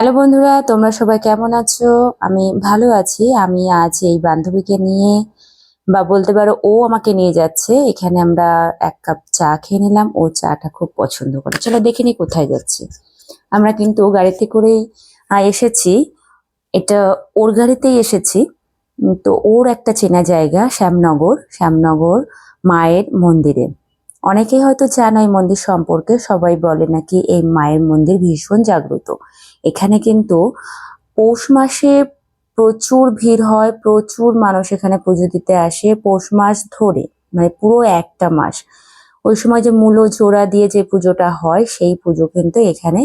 Hello বন্ধুরা, তোমরা সবাই কেমন আছো? আমি ভালো আছি। আমি আজ এই বান্ধবীকে নিয়ে, বা বলতে পারো ও আমাকে নিয়ে যাচ্ছে। এখানে আমরা এক কাপ চা খেয়ে নিলাম। ও চাটা খুব পছন্দ করে। চলো দেখে নি কোথায় যাচ্ছি। আমরা কিন্তু গাড়িতে করেই এসেছি। এটা ওর গাড়িতেই এসেছি। তো ওর একটা চেনা জায়গা, শ্যামনগর। শ্যামনগর মায়ের মন্দিরে। অনেকেই হয়তো জানো এই মন্দির সম্পর্কে, সবাই বলে নাকি এই মায়ের মন্দির ভীষণ জাগ্রত। এখানে কিন্তু পৌষ মাসে প্রচুর ভিড় হয়, প্রচুর মানুষ এখানে পুজো দিতে আসে। পৌষ মাস ধরে মানে পুরো একটা মাস, ওই সময় যে মূলো জোড়া দিয়ে যে পুজোটা হয়, সেই পুজো কিন্তু এখানে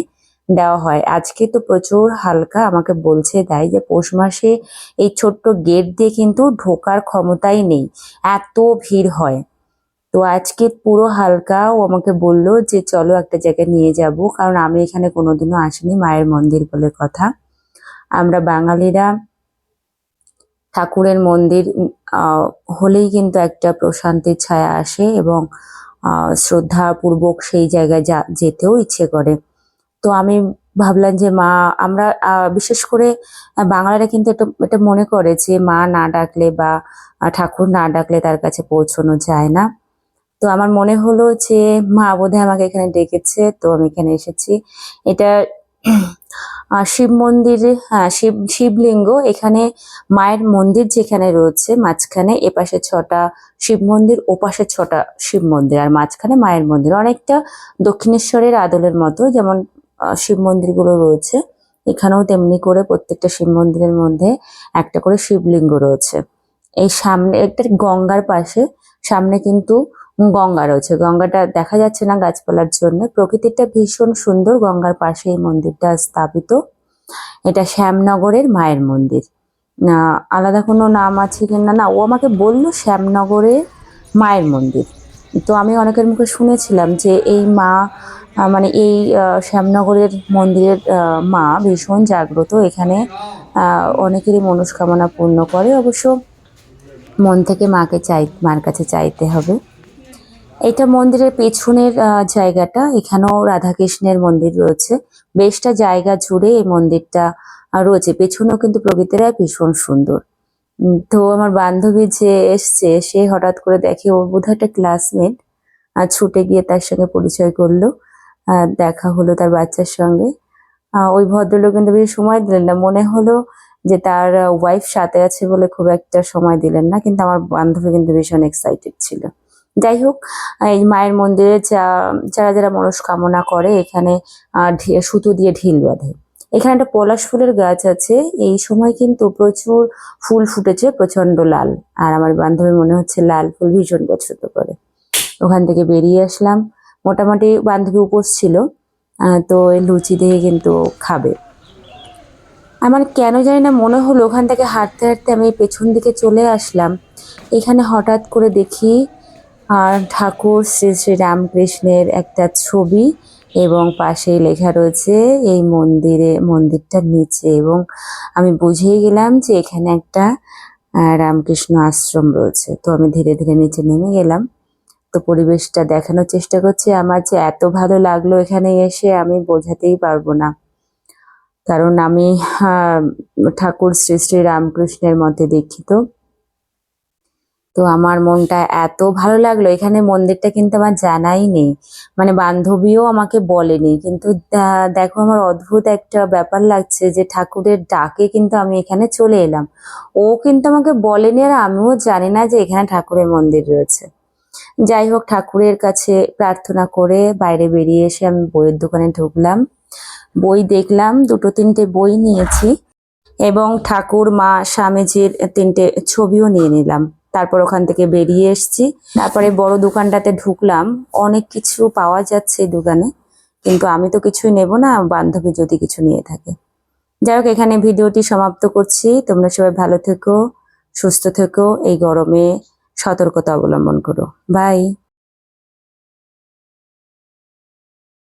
দেওয়া হয়। আজকে তো প্রচুর হালকা, আমাকে বলছে তাই যে পৌষ মাসে এই ছোট্ট গেট দিয়ে কিন্তু ঢোকার ক্ষমতাই নেই। এত ভিড় হয়। তো আজকে পুরো হালকা ও আমাকে বলল যে চলো একটা জায়গায় নিয়ে যাব। কারণ আমি এখানে কোনোদিনও আসিনি মায়ের মন্দির বলে কথা। আমরা বাঙালিরা ঠাকুরের মন্দির হলেই কিন্তু একটা প্রশান্তির ছায়া আসে এবং শ্রদ্ধাপূর্বক সেই জায়গায় যা যেতেও ইচ্ছে করে। তো আমি ভাবলাম যে মা আমরা বিশেষ করে আহ, বাঙালিরা কিন্তু এটা এটা মনে করে যে মা না ডাকলে বা ঠাকুর না ডাকলে তার কাছে পৌঁছানো যায় না। তো আমার মনে হলো যে মা বোধহয় আমাকে এখানে ডেকেছে, তো আমি এখানে এসেছি। এটা শিব মন্দির হ্যাঁ শিব, শিবলিঙ্গ। এখানে মায়ের মন্দির যেখানে রয়েছে, মাঝখানে এপাশে ছটা শিব মন্দির, ওপাশে ছটা শিব মন্দির, আর মাঝখানে মায়ের মন্দির। অনেকটা দক্ষিণেশ্বরের আদলের মতো, যেমন শিব মন্দিরগুলো রয়েছে। এখানেও তেমনি করে প্রত্যেকটা শিব মন্দিরের মধ্যে একটা করে শিবলিঙ্গ রয়েছে। এই সামনে, একটা গঙ্গার পাশে, সামনে কিন্তু গঙ্গা রয়েছে। গঙ্গাটা দেখা যাচ্ছে না গাছপালার জন্য। প্রকৃতিটা ভীষণ সুন্দর। গঙ্গার পাশে এই মন্দিরটা স্থাপিত। এটা শ্যামনগরের মায়ের মন্দির। আলাদা কোনো নাম আছে কিনা? না না ও আমাকে বলল শ্যামনগরের মায়ের মন্দির। তো আমি অনেকের মুখে শুনেছিলাম যে এই মা মানে এই শ্যামনগরের মন্দিরের মা ভীষণ জাগ্রত। এখানে অনেকেরই মনস্কামনা পূর্ণ করে। অবশ্য মন থেকে মাকে চাই, মার কাছে চাইতে হবে। এটা মন্দিরের পেছনের জায়গাটা। এখানেও রাধাকৃষ্ণের মন্দির রয়েছে। বেশটা জায়গা জুড়ে এই মন্দিরটা রয়েছে। পেছনেও কিন্তু প্রকৃতিরা ভীষণ সুন্দর। তো আমার বান্ধবী যে এসছে, সে হঠাৎ করে দেখে, ওর বোধহয় একটা ক্লাসমেট আর ছুটে গিয়ে তার সঙ্গে পরিচয় করল। দেখা হলো তার বাচ্চার সঙ্গে। ওই ভদ্রলোক কিন্তু বেশি সময় দিলেন না। মনে হলো যে তার ওয়াইফ সাথে আছে বলে খুব একটা সময় দিলেন না, কিন্তু আমার বান্ধবী কিন্তু ভীষণ এক্সাইটেড ছিল। যাই হোক এই মায়ের মন্দিরে যা, যারা যারা মনস্কামনা করে, এখানে সুতো দিয়ে ঢিল বাঁধে। এখানে একটা পলাশ ফুলের গাছ আছে। এই সময় কিন্তু প্রচুর ফুল ফুটেছে প্রচণ্ড লাল। আর আমার বান্ধবী মনে হচ্ছে লাল ফুল ভীষণ পছন্দ করে। ওখান থেকে বেরিয়ে আসলাম। মোটামুটি বান্ধবী উপোস ছিল তো লুচি দিয়ে কিন্তু খাবে। আমার কেন জানি না মনে হলো, ওখান থেকে হাঁটতে হাঁটতে আমি পেছন দিকে চলে আসলাম। এখানে হঠাৎ করে দেখি আর ঠাকুর শ্রী শ্রী রামকৃষ্ণের একটা ছবি এবং পাশেই লেখা রয়েছে, এই মন্দিরে, মন্দিরটার নিচে। এবং আমি বুঝেই গেলাম যে এখানে একটা রামকৃষ্ণ আশ্রম রয়েছে। তো আমি ধীরে ধীরে নিচে নেমে গেলাম। তো পরিবেশটা দেখানোর চেষ্টা করছি। আমার যে এত ভালো লাগল এখানে এসে আমি বোঝাতেই পারব না। কারণ আমি ঠাকুর শ্রী শ্রী রামকৃষ্ণের মতে দীক্ষিত। তো আমার মনটা এত ভালো লাগল। এখানে মন্দিরটা কিন্তু আমার জানাই নেই। মানে বান্ধবীও আমাকে বলেনি। কিন্তু দেখো আমার অদ্ভুত একটা ব্যাপার লাগছে যে ঠাকুরের ডাকে কিন্তু আমি এখানে চলে এলাম। ও কিন্তু আমাকে বলেনি আর আমিও জানি না যে এখানে ঠাকুরের মন্দির রয়েছে। যাই হোক, ঠাকুরের কাছে প্রার্থনা করে বাইরে বেরিয়ে এসে আমি বইয়ের দোকানে ঢুকলাম। বই দেখলাম, দুটো তিনটে বই নিয়েছি এবং ঠাকুর মা স্বামীজির তিনটে ছবিও নিয়ে নিলাম। তারপর ওখান থেকে বেরিয়ে এসছি। তারপরে বড় দোকানটাতে ঢুকলাম। অনেক কিছু পাওয়া যাচ্ছে এই দোকানে, কিন্তু আমি তো কিছুই নেব না, বান্ধবী যদি কিছু নিয়ে থাকে। যাই হোক, এখানে ভিডিওটি সমাপ্ত করছি। তোমরা সবাই ভালো থেকো, সুস্থ থেকো, এই গরমে সতর্কতা অবলম্বন করো। বাই।